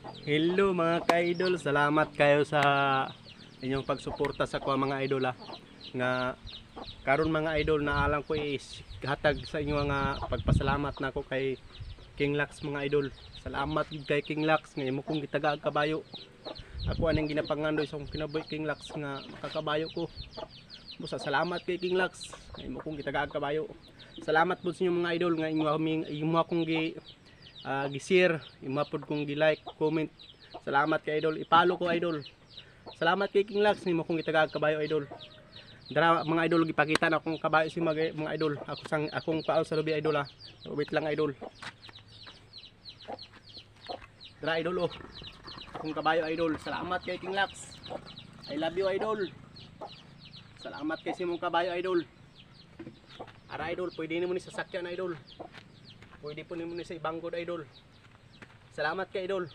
Hello mga ka-idol, salamat kayo sa inyong pagsuporta sa ko mga idol ah. Nga karon mga idol na alam ko is hatag sa inyo nga pagpasalamat na ako kay King Lax mga idol. Salamat gid kay King Lax nga imo kong gitaga og kabayo. Ako aning ginapangandoy sa kinabuhi King Lax nga makakabayo ko. Busa salamat kay King Lax nga imo kong gitaga og kabayo. Salamat po sa inyo mga idol nga imo aming imo akong gi ah, gi-share, imo pod kong gi-like, comment. Salamat kay idol. Ipalo ko idol. Salamat kay King Lax nimo kong gitaga og kabayo idol. Dara mga idol gipakita na akong kabayo si mga, mga idol. Ako sang akong paol sa lubi idol ah. Wait lang idol. Dara idol oh. Akong kabayo idol. Salamat kay King Lax. I love you idol. Salamat kay Simong Kabayo idol. Ara idol, pwede nimo ni sasakyan idol. Pwede po nimo ni sa ibang god idol. Salamat kay idol.